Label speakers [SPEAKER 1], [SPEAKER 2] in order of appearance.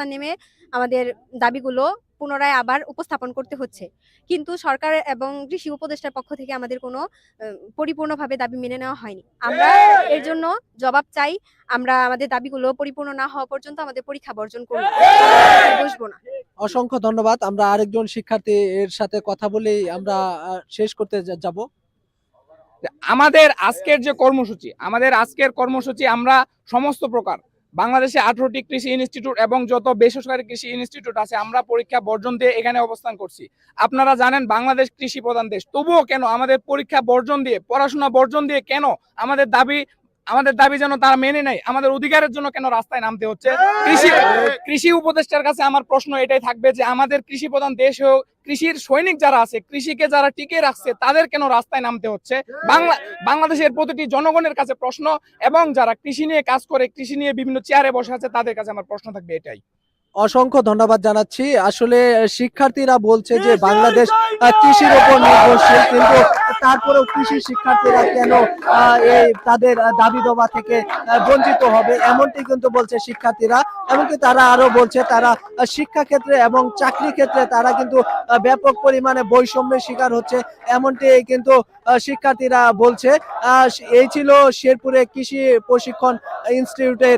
[SPEAKER 1] রাস্তা নেমে আমাদের দাবিগুলো পুনরায় আবার উপস্থাপন করতে হচ্ছে। কিন্তু সরকার এবং কৃষি উপদেষ্টার পক্ষ থেকে আমাদের কোনো পরিপূর্ণভাবে দাবি মেনে নেওয়া হয়নি। আমরা এর জন্য জবাব চাই আমরা আমাদের দাবিগুলো পরিপূর্ণ না হওয়া পর্যন্ত আমাদের পরীক্ষা বর্জন করব। বসবো না।
[SPEAKER 2] অসংখ্য ধন্যবাদ। আমরা আরেকজন শিক্ষার্থী এর সাথে কথা বলেই আমরা শেষ করতে যাব।
[SPEAKER 3] আমাদের আজকের যে কর্মসূচি আমাদের আজকের কর্মসূচি আমরা সমস্ত প্রকার বাংলাদেশে আঠারোটি কৃষি ইনস্টিটিউট এবং যত বেসরকারি কৃষি ইনস্টিটিউট আছে, আমরা পরীক্ষা বর্জন দিয়ে এখানে অবস্থান করছি। আপনারা জানেন বাংলাদেশ কৃষি প্রধান দেশ, তবুও কেন আমাদের পরীক্ষা বর্জন দিয়ে, পড়াশোনা বর্জন দিয়ে কেন আমাদের দাবি আমাদের দাবি যেন তারা মেনে নেয়। আমাদের অধিকারের জন্য কেন রাস্তায় নামতে হচ্ছে? কৃষি কৃষি উপদেষ্টার কাছে আমার প্রশ্ন এটাই থাকবে যে আমাদের কৃষি প্রধান দেশ হোক কৃষির সৈনিক যারা আছে কৃষিকে যারা টিকে রাখছে তাদের কেন রাস্তায় নামতে হচ্ছে? বাংলা বাংলাদেশের প্রতিটি জনগণের কাছে প্রশ্ন এবং যারা কৃষি নিয়ে কাজ করে কৃষি নিয়ে বিভিন্ন চেয়ারে বসে আছে তাদের কাছে আমার প্রশ্ন থাকবে এটাই।
[SPEAKER 2] অসংখ্য ধন্যবাদ জানাচ্ছি। আসলে শিক্ষার্থীরা বলছে যে বাংলাদেশ কৃষির উপর নির্ভরশীল। কিন্তু তারপরেও কৃষি শিক্ষার্থীরা কেন এই তাদের দাবি দবা থেকে বঞ্চিত হবে? এমনটি কিন্তু বলছে শিক্ষার্থীরা। এমনকি তারা আরও বলছে তারা শিক্ষা ক্ষেত্রে এবং চাকরি ক্ষেত্রে তারা কিন্তু ব্যাপক পরিমাণে বৈষম্যের শিকার হচ্ছে। এমনটি কিন্তু শিক্ষার্থীরা বলছে। আহ, এই ছিল শেরপুরে কৃষি প্রশিক্ষণ ইনস্টিটিউটের